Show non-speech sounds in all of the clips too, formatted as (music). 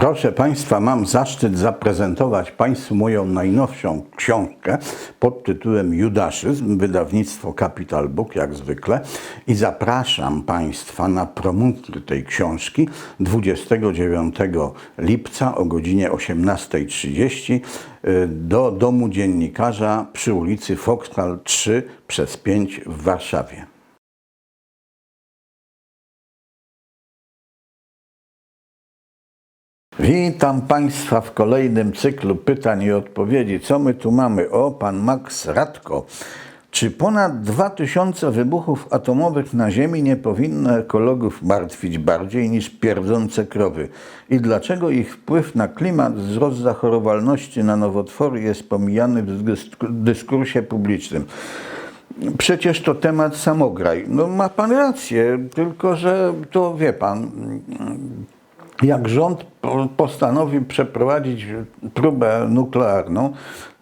Proszę Państwa, mam zaszczyt zaprezentować Państwu moją najnowszą książkę pod tytułem Judaszyzm, wydawnictwo Capital Book, jak zwykle. I zapraszam Państwa na promocję tej książki 29 lipca o godzinie 18.30 y, do Domu Dziennikarza przy ulicy Foxhall 3 przez 5 w Warszawie. Witam Państwa w kolejnym cyklu pytań i odpowiedzi. Co my tu mamy? O, pan Max Radko. Czy ponad 2000 wybuchów atomowych na Ziemi nie powinno ekologów martwić bardziej niż pierdzące krowy? I dlaczego ich wpływ na klimat, wzrost zachorowalności na nowotwory jest pomijany w dysk- dyskursie publicznym? Przecież to temat samograj. No ma pan rację, tylko że to wie pan, jak rząd po- postanowił przeprowadzić próbę nuklearną,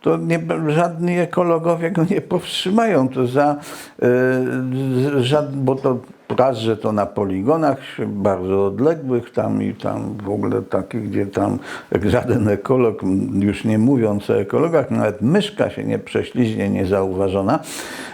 to nie, żadni ekologowie go nie powstrzymają. To za, y, żad, bo to raz, że to na poligonach bardzo odległych tam i tam w ogóle takich, gdzie tam żaden ekolog, już nie mówiąc o ekologach, nawet myszka się nie prześliźnie niezauważona.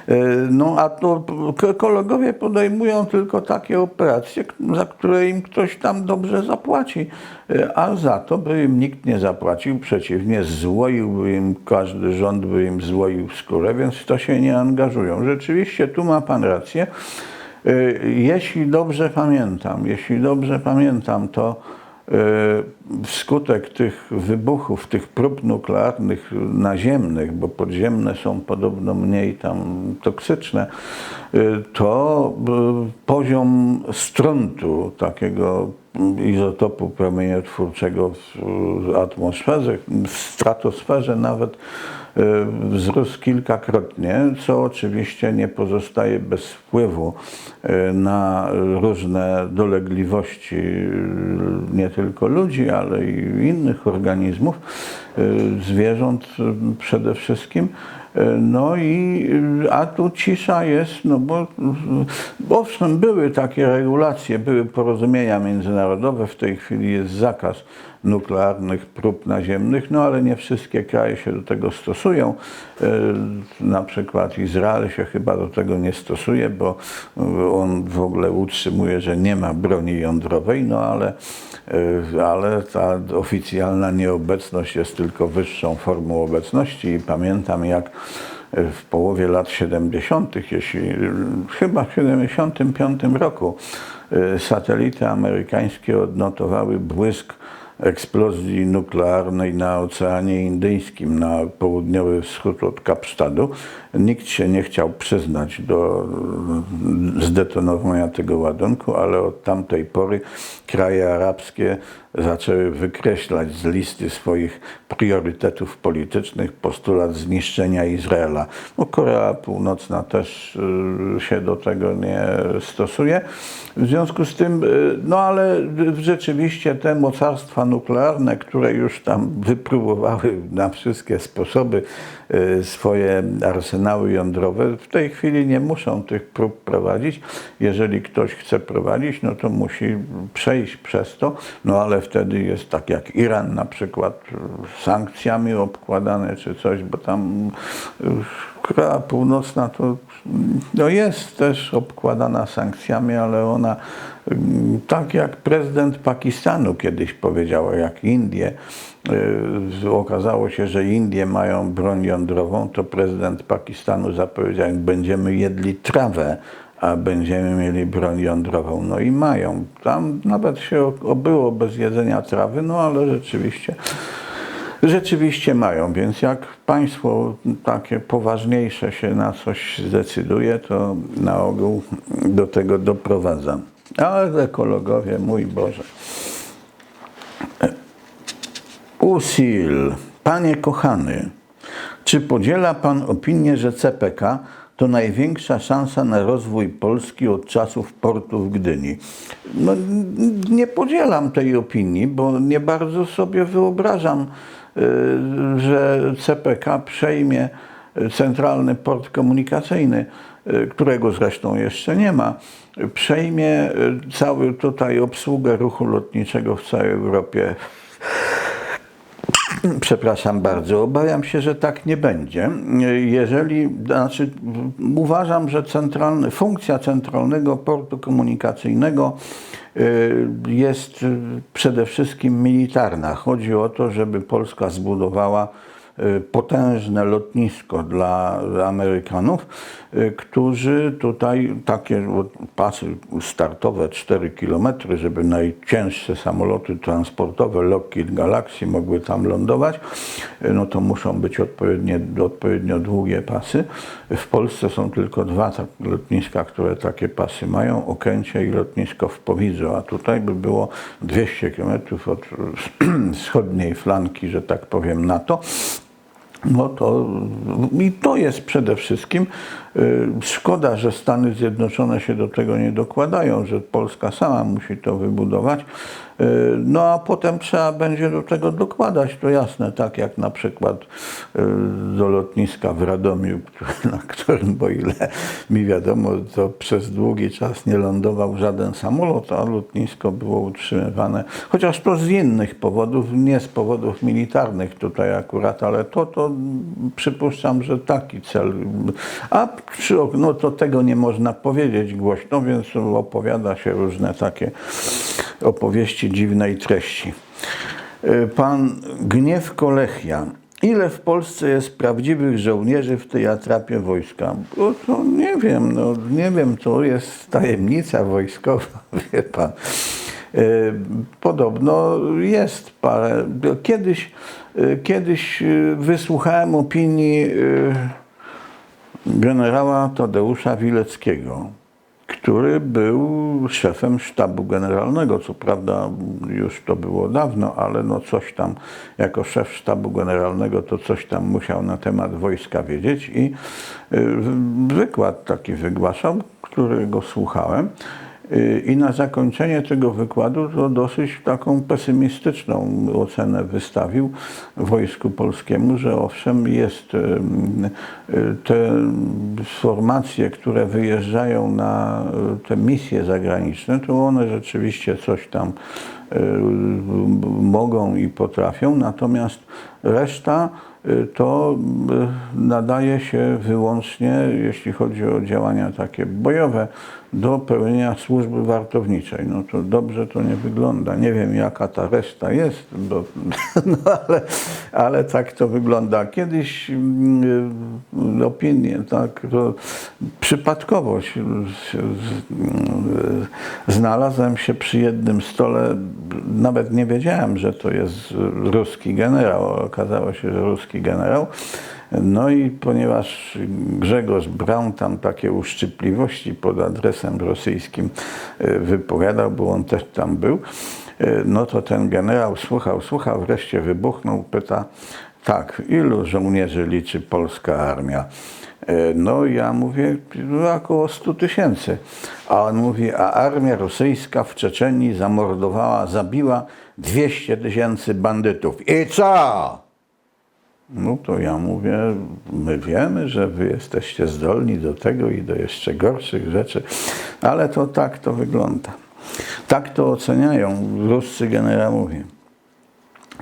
Y, No a to ekologowie podejmują tylko takie operacje, za które im ktoś tam dobrze zapłaci, Y, a za to by im nikt nie zapłacił, przeciwnie, złoiłby im, każdy rząd by im złoił skórę, więc to się nie angażują. Rzeczywiście, tu ma Pan rację. Y, Jeśli dobrze pamiętam, jeśli dobrze pamiętam, to y, wskutek tych wybuchów, tych prób nuklearnych naziemnych, bo podziemne są podobno mniej tam toksyczne, y, to poziom strątu takiego izotopu promieniotwórczego w atmosferze, w stratosferze nawet wzrósł kilkakrotnie, co oczywiście nie pozostaje bez wpływu y, na różne dolegliwości y, nie tylko ludzi, ale i innych organizmów, y, zwierząt y, przede wszystkim. Y, No i y, a tu cisza jest, no bo owszem były takie regulacje, były porozumienia międzynarodowe, w tej chwili jest zakaz nuklearnych prób naziemnych, no ale nie wszystkie kraje się do tego stosują. Y, Na przykład Izrael się chyba do tego nie stosuje, bo y, on w ogóle utrzymuje, że nie ma broni jądrowej, no ale, y, ale ta oficjalna nieobecność jest tylko wyższą formą obecności i pamiętam jak w połowie lat 70., jeśli chyba w 75 roku y, satelity amerykańskie odnotowały błysk eksplozji nuklearnej na Oceanie Indyjskim, na południowy wschód od Kapsztadu. Nikt się nie chciał przyznać do zdetonowania tego ładunku, ale od tamtej pory kraje arabskie zaczęły wykreślać z listy swoich priorytetów politycznych postulat zniszczenia Izraela. No, Korea Północna też y, się do tego nie stosuje. W związku z tym, y, no ale rzeczywiście te mocarstwa nuklearne, które już tam wypróbowały na wszystkie sposoby y, swoje arsenały jądrowe, w tej chwili nie muszą tych prób prowadzić. Jeżeli ktoś chce prowadzić, no to musi przejść przez to, no ale wtedy jest tak jak Iran na przykład sankcjami obkładane czy coś, bo tam Korea Północna to no jest też obkładana sankcjami, ale ona mm, tak jak prezydent Pakistanu kiedyś powiedział, jak Indie, y, okazało się, że Indie mają broń jądrową, to prezydent Pakistanu zapowiedział, będziemy jedli trawę, a będziemy mieli broń jądrową. No i mają. Tam nawet się obyło bez jedzenia trawy, no ale rzeczywiście Rzeczywiście mają, więc jak państwo takie poważniejsze się na coś zdecyduje, to na ogół do tego doprowadza. Ale ekologowie, mój Boże. Usil, panie kochany, czy podziela pan opinię, że CPK to największa szansa na rozwój Polski od czasów portu w Gdyni? No, nie podzielam tej opinii, bo nie bardzo sobie wyobrażam, że CPK przejmie centralny port komunikacyjny, y, którego zresztą jeszcze nie ma, przejmie y, cały tutaj obsługę ruchu lotniczego w całej Europie Przepraszam bardzo, obawiam się, że tak nie będzie. Jeżeli, znaczy, uważam, że centralny, funkcja centralnego portu komunikacyjnego y, jest przede wszystkim militarna. Chodzi o to, żeby Polska zbudowała potężne lotnisko dla Amerykanów, y, którzy tutaj takie pasy startowe 4 km, żeby najcięższe samoloty transportowe Lockheed Galaxy mogły tam lądować, y, no to muszą być odpowiednie, odpowiednio długie pasy. W Polsce są tylko dwa tak- lotniska, które takie pasy mają, Okęcie i lotnisko w Powidzu, a tutaj by było 200 km od (clears throat) wschodniej flanki, że tak powiem, NATO. No to i to jest przede wszystkim y, szkoda, że Stany Zjednoczone się do tego nie dokładają, że Polska sama musi to wybudować. Y, No a potem trzeba będzie do tego dokładać, to jasne, tak jak na przykład y, do lotniska w Radomiu, (laughs) na którym, bo ile mi wiadomo, to przez długi czas nie lądował żaden samolot, a lotnisko było utrzymywane, chociaż to z innych powodów, nie z powodów militarnych tutaj akurat, ale to, to przypuszczam, że taki cel. A przy, no to tego nie można powiedzieć głośno, więc opowiada się różne takie opowieści dziwnej treści. Y, Pan Gniew Kolechia. Ile w Polsce jest prawdziwych żołnierzy w tej atrapie wojska? To nie wiem, no nie wiem, to jest tajemnica wojskowa, (laughs) wie pan. Y, Podobno jest parę. Kiedyś, y, kiedyś wysłuchałem opinii generała Tadeusza Wileckiego, który był szefem sztabu generalnego. Co prawda już to było dawno, ale no coś tam, jako szef sztabu generalnego, to coś tam musiał na temat wojska wiedzieć i y, wykład taki wygłaszał, którego słuchałem. Y, I na zakończenie tego wykładu to dosyć taką pesymistyczną ocenę wystawił Wojsku Polskiemu, że owszem jest y, y, te formacje, które wyjeżdżają na te misje zagraniczne, to one rzeczywiście coś tam mogą i potrafią, natomiast reszta to nadaje się wyłącznie, jeśli chodzi o działania takie bojowe, do pełnienia służby wartowniczej. No to dobrze to nie wygląda. Nie wiem jaka ta reszta jest, bo, (laughs) no ale, ale tak to wygląda. Kiedyś mm, y, opinie, tak, to przypadkowo się, się, z- znalazłem się przy jednym stole, nawet nie wiedziałem, że to jest ruski generał. Okazało się, że ruski generał. No i ponieważ Grzegorz Braun tam takie uszczypliwości pod adresem rosyjskim e, wypowiadał, bo on też tam był, e, no to ten generał słuchał, słuchał, wreszcie wybuchnął, pyta, tak, ilu żołnierzy liczy polska armia? E, No ja mówię, no około 100 tysięcy. A on mówi, a armia rosyjska w Czeczenii zamordowała, zabiła 200 tysięcy bandytów. I co? No to ja mówię, my wiemy, że wy jesteście zdolni do tego i do jeszcze gorszych rzeczy, ale to tak to wygląda. Tak to oceniają ruscy generałowie.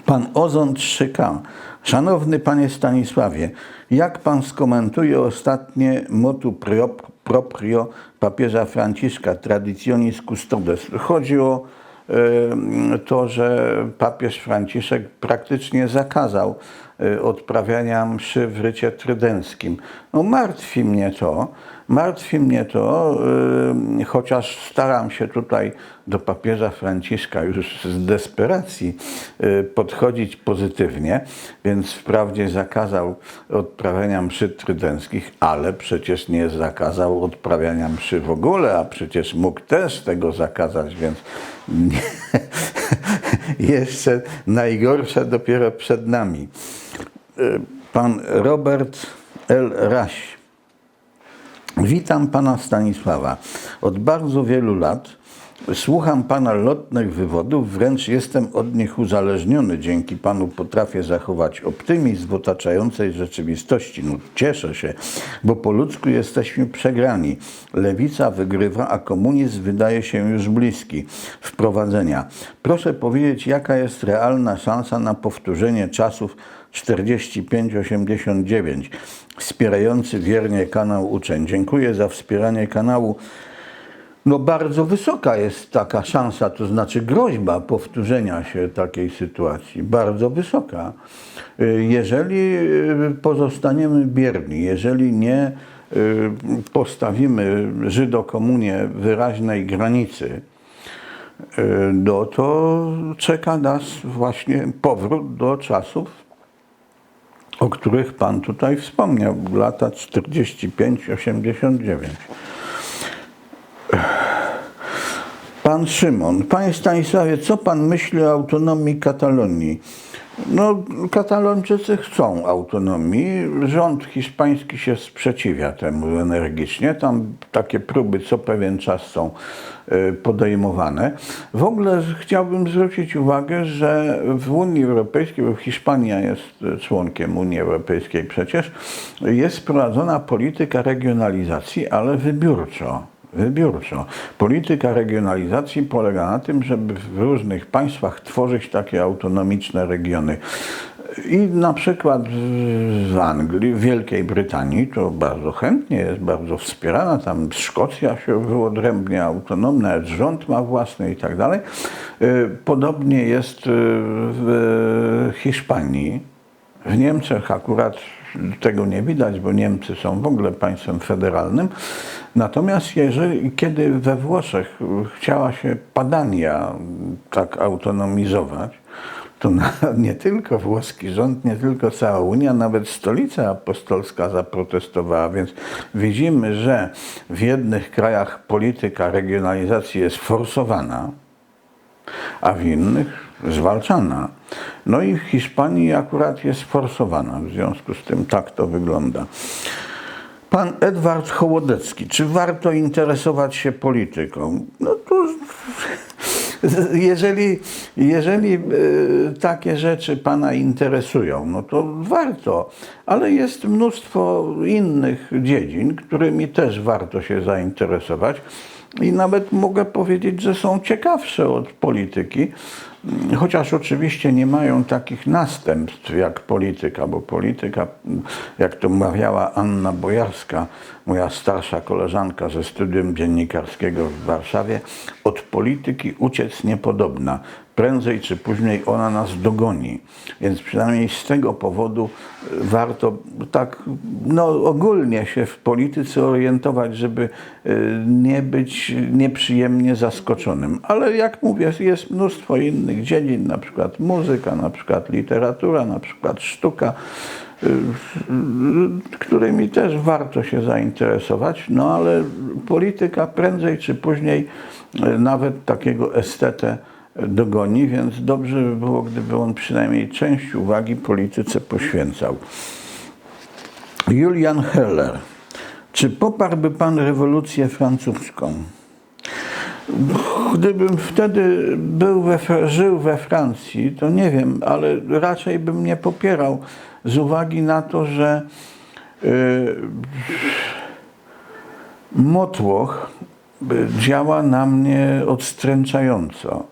Pan Ozon 3K. Szanowny panie Stanisławie, jak pan skomentuje ostatnie motu prop- proprio papieża Franciszka, Traditionis Custodes? Chodzi o e, to, że papież Franciszek praktycznie zakazał odprawiania mszy w rycie trydenckim. No martwi mnie to, martwi mnie to, e, chociaż staram się tutaj do papieża Franciszka już z desperacji e, podchodzić pozytywnie, więc wprawdzie zakazał odprawiania mszy trydenckich, ale przecież nie zakazał odprawiania mszy w ogóle, a przecież mógł też tego zakazać, więc (laughs) nie, jeszcze najgorsze dopiero przed nami. E, Pan Robert L. Raś. Witam pana Stanisława. Od bardzo wielu lat Słucham pana lotnych wywodów, wręcz jestem od nich uzależniony. Dzięki panu potrafię zachować optymizm w otaczającej rzeczywistości. No, cieszę się, bo po ludzku jesteśmy przegrani. Lewica wygrywa, a komunizm wydaje się już bliski wprowadzenia. Proszę powiedzieć, jaka jest realna szansa na powtórzenie czasów 4589, wspierający wiernie kanał Uczeń. Dziękuję za wspieranie kanału. No bardzo wysoka jest taka szansa, to znaczy groźba powtórzenia się takiej sytuacji. Bardzo wysoka. Y, Jeżeli y, pozostaniemy bierni, jeżeli nie y, postawimy Żydokomunie wyraźnej granicy, no to czeka nas właśnie powrót do czasów, o których Pan tutaj wspomniał, lata 45-89. Pan Szymon, Panie Stanisławie, co Pan myśli o autonomii Katalonii? No, Katalończycy chcą autonomii. Rząd hiszpański się sprzeciwia temu energicznie. Tam takie próby co pewien czas są y, podejmowane. W ogóle chciałbym zwrócić uwagę, że w Unii Europejskiej, bo Hiszpania jest członkiem Unii Europejskiej przecież, jest prowadzona polityka regionalizacji, ale wybiórczo wybiórczo. Polityka regionalizacji polega na tym, żeby w różnych państwach tworzyć takie autonomiczne regiony. I na przykład w Anglii, w Wielkiej Brytanii to bardzo chętnie jest, bardzo wspierana. Tam Szkocja się wyodrębnia autonomna, rząd ma własny i tak dalej. Y, Podobnie jest y, w Hiszpanii. W Niemczech akurat tego nie widać, bo Niemcy są w ogóle państwem federalnym. Natomiast jeżeli, kiedy we Włoszech chciała się Padania tak autonomizować, to (laughs) nie tylko włoski rząd, nie tylko cała Unia, nawet stolica apostolska zaprotestowała, więc widzimy, że w jednych krajach polityka regionalizacji jest forsowana, a w innych zwalczana. No i w Hiszpanii akurat jest forsowana, w związku z tym tak to wygląda. Pan Edward Hołodecki, czy warto interesować się polityką? No to (laughs) jeżeli, jeżeli e, takie rzeczy Pana interesują, no to warto, ale jest mnóstwo innych dziedzin, którymi też warto się zainteresować i nawet mogę powiedzieć, że są ciekawsze od polityki, chociaż oczywiście nie mają takich następstw jak polityka, bo polityka, jak to mawiała Anna Bojarska, moja starsza koleżanka ze studium dziennikarskiego w Warszawie, od polityki uciec niepodobna. Prędzej czy później ona nas dogoni. Więc przynajmniej z tego powodu warto tak no, ogólnie się w polityce orientować, żeby y, nie być nieprzyjemnie zaskoczonym. Ale jak mówię, jest mnóstwo innych dziedzin, na przykład muzyka, na przykład literatura, na przykład sztuka, y, którymi też warto się zainteresować, no ale polityka prędzej czy później nawet takiego estetę dogoni, więc dobrze by było, gdyby on przynajmniej część uwagi polityce poświęcał. Julian Heller. Czy poparłby Pan rewolucję francuską? Gdybym wtedy był we, żył we Francji, to nie wiem, ale raczej bym nie popierał z uwagi na to, że yy, motłoch działa na mnie odstręczająco.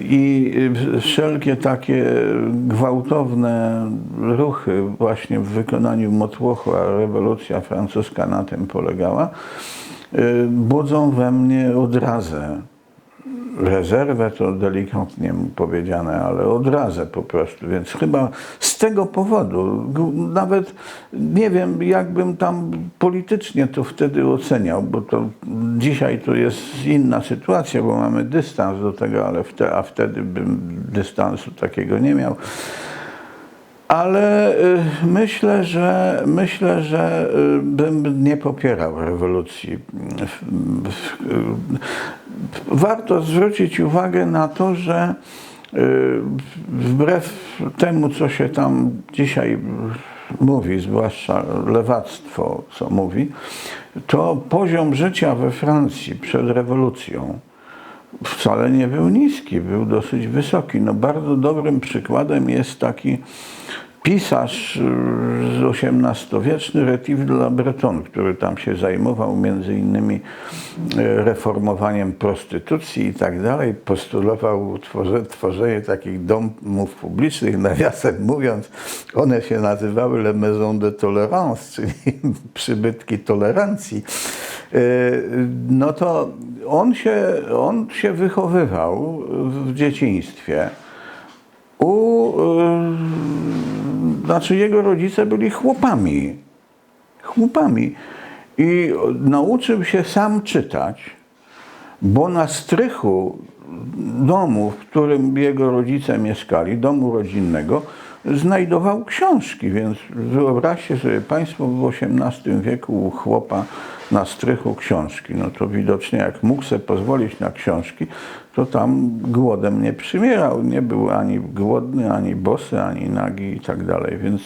I wszelkie takie gwałtowne ruchy właśnie w wykonaniu Motłochu, a rewolucja francuska na tym polegała, budzą we mnie odrazę rezerwę, to delikatnie powiedziane, ale odrazę po prostu. Więc chyba z tego powodu, nawet nie wiem, jakbym tam politycznie to wtedy oceniał, bo to dzisiaj to jest inna sytuacja, bo mamy dystans do tego, ale wtedy, a wtedy bym dystansu takiego nie miał. Ale y, myślę, że myślę, że y, bym nie popierał rewolucji. Warto zwrócić uwagę na to, że y, wbrew temu, co się tam dzisiaj mówi, zwłaszcza lewactwo, co mówi, to poziom życia we Francji przed rewolucją wcale nie był niski, był dosyć wysoki. No bardzo dobrym przykładem jest taki pisarz y, z XVIII-wieczny Rétif de la Bretonne, który tam się zajmował między innymi y, reformowaniem prostytucji i tak dalej. Postulował utworze, tworzenie takich domów publicznych, nawiasem mówiąc, one się nazywały Le Maison de Tolérance, czyli przybytki tolerancji. Y, No to on się, on się wychowywał w dzieciństwie u, y, znaczy jego rodzice byli chłopami. Chłopami. I nauczył się sam czytać, bo na strychu domu, w którym jego rodzice mieszkali, domu rodzinnego, znajdował książki, więc wyobraźcie sobie Państwo w XVIII wieku u chłopa na strychu książki. No to widocznie jak mógł sobie pozwolić na książki, to tam głodem nie przymierał. Nie był ani głodny, ani bosy, ani nagi i tak dalej. Więc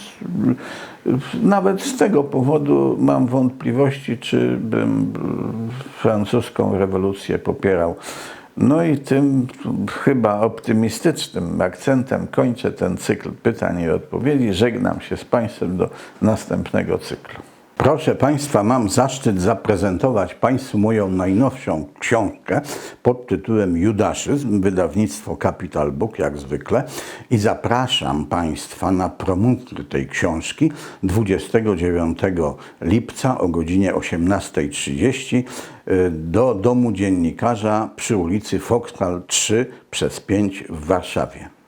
nawet z tego powodu mam wątpliwości, czy bym francuską rewolucję popierał. No i tym chyba optymistycznym akcentem kończę ten cykl pytań i odpowiedzi. Żegnam się z Państwem do następnego cyklu. Proszę Państwa, mam zaszczyt zaprezentować Państwu moją najnowszą książkę pod tytułem Judaszyzm, wydawnictwo Capital Book jak zwykle i zapraszam Państwa na promocję tej książki 29 lipca o godzinie 18.30 y, do Domu Dziennikarza przy ulicy Fokstal 3 przez 5 w Warszawie.